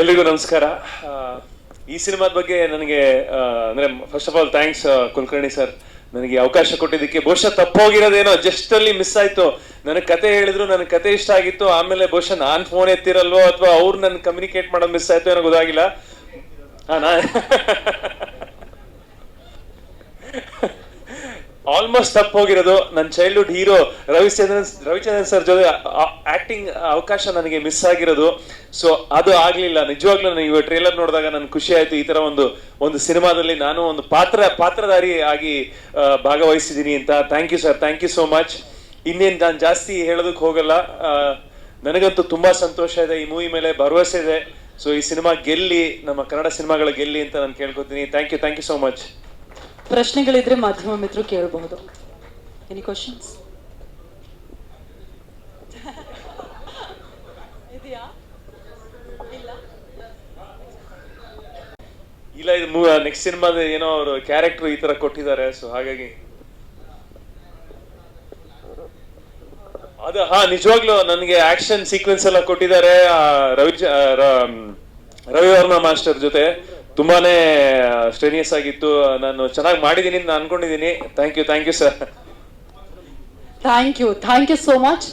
ಎಲ್ರಿಗೂ ನಮಸ್ಕಾರ. ಈ ಸಿನಿಮಾದ ಬಗ್ಗೆ ನನಗೆ ಅಂದ್ರೆ first of all thanks Kulkarni sir ನನಗೆ ಅವಕಾಶ ಕೊಟ್ಟಿದ್ದಕ್ಕೆ ಬಹುಶಃ ತಪ್ಪೋಗಿರೋದೇನೋ ಜಸ್ಟ್ ಅಲ್ಲಿ ಮಿಸ್ ಆಯ್ತು. ನನಗೆ ಕತೆ ಹೇಳಿದ್ರು, ನನಗೆ ಕತೆ ಇಷ್ಟ ಆಗಿತ್ತು. ಆಮೇಲೆ ಬಹುಶಃ ನಾನ್ ಫೋನ್ ಎತ್ತಿರಲ್ವೋ ಅಥವಾ ಅವ್ರು ನನ್ನ ಕಮ್ಯುನಿಕೇಟ್ ಮಾಡೋದು ಮಿಸ್ ಆಯ್ತು ಏನೋ ಗೊತ್ತಾಗಿಲ್ಲ. ಹಾ ನಾ ಆಲ್ಮೋಸ್ಟ್ ತಪ್ಪು ಹೋಗಿರೋದು. ನನ್ನ childhood hero Ravichandran Ravichandran sir ಜೊತೆ ಆಕ್ಟಿಂಗ್ ಅವಕಾಶ ನನಗೆ ಮಿಸ್ ಆಗಿರೋದು. ಸೊ ಅದು ಆಗಲಿಲ್ಲ. ನಿಜವಾಗ್ಲೂ ನನಗೆ ಟ್ರೇಲರ್ ನೋಡಿದಾಗ ನನ್ಗೆ ಖುಷಿ ಆಯ್ತು. ಈ ತರ ಒಂದು ಒಂದು ಸಿನಿಮಾದಲ್ಲಿ ನಾನು ಒಂದು ಪಾತ್ರ, ಪಾತ್ರಧಾರಿ ಆಗಿ ಭಾಗವಹಿಸಿದ್ದೀನಿ ಅಂತ. Thank you sir thank you so much ಇನ್ನೇನು ನಾನು ಜಾಸ್ತಿ ಹೇಳೋದಕ್ಕೆ ಹೋಗಲ್ಲ. ನನಗಂತೂ ತುಂಬಾ ಸಂತೋಷ ಇದೆ. ಈ ಮೂವಿ ಮೇಲೆ ಭರವಸೆ ಇದೆ. ಸೊ ಈ ಸಿನಿಮಾ ಗೆಲ್ಲಿ, ನಮ್ಮ ಕನ್ನಡ ಸಿನಿಮಾಗಳ ಗೆಲ್ಲಿ ಅಂತ ನಾನು ಕೇಳ್ಕೊತೀನಿ. Thank you thank you so much ಪ್ರಶ್ನೆಗಳಿದ್ರೆ ಮಾಧ್ಯಮ ಮಿತ್ರರು ಕೇಳಬಹುದು. ಎನಿ ಕ್ವಶನ್ಸ್ ಇಲ್ಲ. ಇದು ನೆಕ್ಸ್ಟ್ ಸಿನಿಮಾದ ಏನೋ ಅವರು ಕ್ಯಾರೆಕ್ಟರ್ ಈ ತರ ಕೊಟ್ಟಿದ್ದಾರೆ ಸೊ ಹಾಗಾಗಿ. ಅದು ಹಾ ನಿಜವಾಗ್ಲೂ ನನಗೆ ಆಕ್ಷನ್ ಸೀಕ್ವೆನ್ಸ್ ಎಲ್ಲ ಕೊಟ್ಟಿದ್ದಾರೆ ರವಿ ಚ- ಆ, ರ- ರವಿ ವರ್ಮ ಮಾಸ್ಟರ್ ಜೊತೆ. ತುಂಬಾನೇ ಸ್ಟ್ರೇನಿಯಸ್ ಆಗಿತ್ತು. ನಾನು ಚೆನ್ನಾಗಿ ಮಾಡಿದ್ದೀನಿ ನಾನು ಅನ್ಕೊಂಡಿದ್ದೀನಿ thank you thank you sir thank you thank you so much